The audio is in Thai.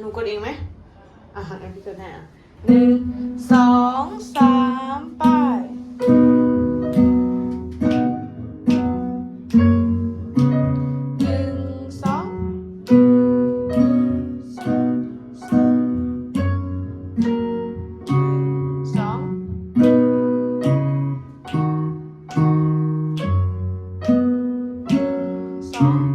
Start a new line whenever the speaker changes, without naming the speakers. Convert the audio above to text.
หนูกดเองไหมอะงั้นพี่กดแน่อะหนึ่งสองสามไปหนึ่งสองสองสอง